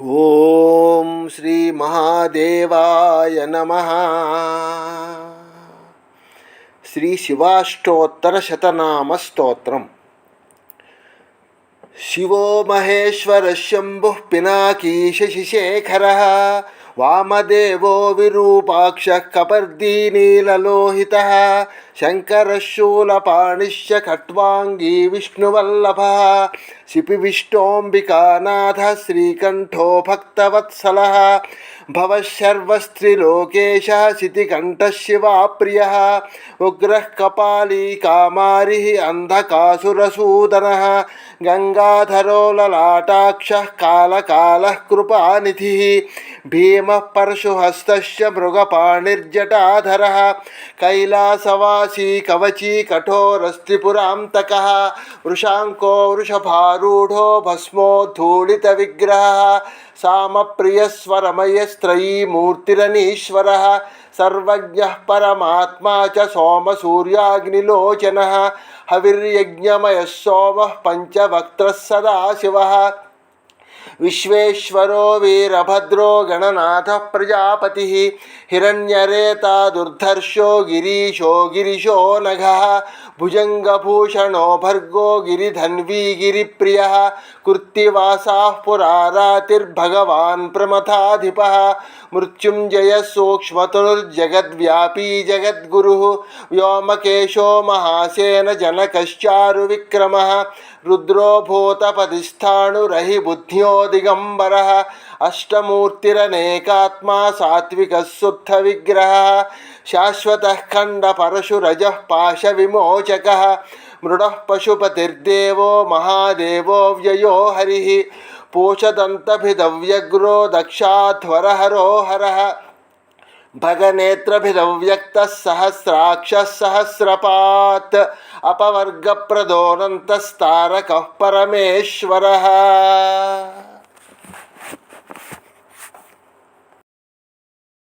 ॐ श्रीमहादेवाय नमः। श्रीशिवाष्टोत्तरशतनामस्तोत्रम् शिवो महेश्वरः शम्भुः पिनाकीशशिशेखरः वामदेवो विरूपाक्षः कपर्दीनीललोहितः शङ्करशूलपाणिश्च खट्वाङ्गी विष्णुवल्लभः, शिपिविष्टोऽम्बिकानाथः श्रीकण्ठो भक्तवत्सलः भवः सर्वस्त्रिलोकेशः शितिकण्ठः शिवाप्रियः उग्रः कपाली कामारिः अन्धकासुरसूदनः गङ्गाधरो ललाटाक्षः कालकालः कृपानिधिः भीमः परशुहस्तस्य मृगपाणिर्जटाधरः कैलासवासी कवची कठोरस्त्रिपुरान्तकः वृषाङ्को वृषभारूढो भस्मोद्धूलितविग्रहः सामप्रियस्वरमयस्त्रयी मूर्तिरनीश्वरः सर्वज्ञः परमात्मा च सोमसूर्याग्निलोचनः हविर्यज्ञमयः सोमः पञ्चवक्त्रः सदाशिवः विश्वेश्वरो वीरभद्रो गणनाथः प्रजापतिः, हिरण्यरेता दुर्धर्षो गिरीशो गिरिशो नघः भुजङ्गभूषणो भर्गो गिरिधन्वी गिरिप्रियः, कृत्तिवासाः पुरारातिर्भगवान् प्रमथाधिपः, मृत्युञ्जयः सूक्ष्मतनुर्जगद्व्यापी जगद्गुरुः, व्योमकेशो महासेन जनकश्चारुविक्रमः रुद्रो भूतपदिस्थाणुरहि बुद्ध्यो दिगम्बरः अष्टमूर्तिरनेकात्मा सात्विकः शुद्धविग्रहः शाश्वतः खण्डपरशुरजः पाशविमोचकः मृडः पशुपतिर्देवो महादेवो व्ययो हरिः पोषदन्तभिदव्यग्रो दक्षाध्वरहरो हरः భగనేత్రభిరవ్యక్త సహస్రాక్ష సహస్రపాత్ అపవర్గ ప్రదోనంతస్తారక పరమేశ్వర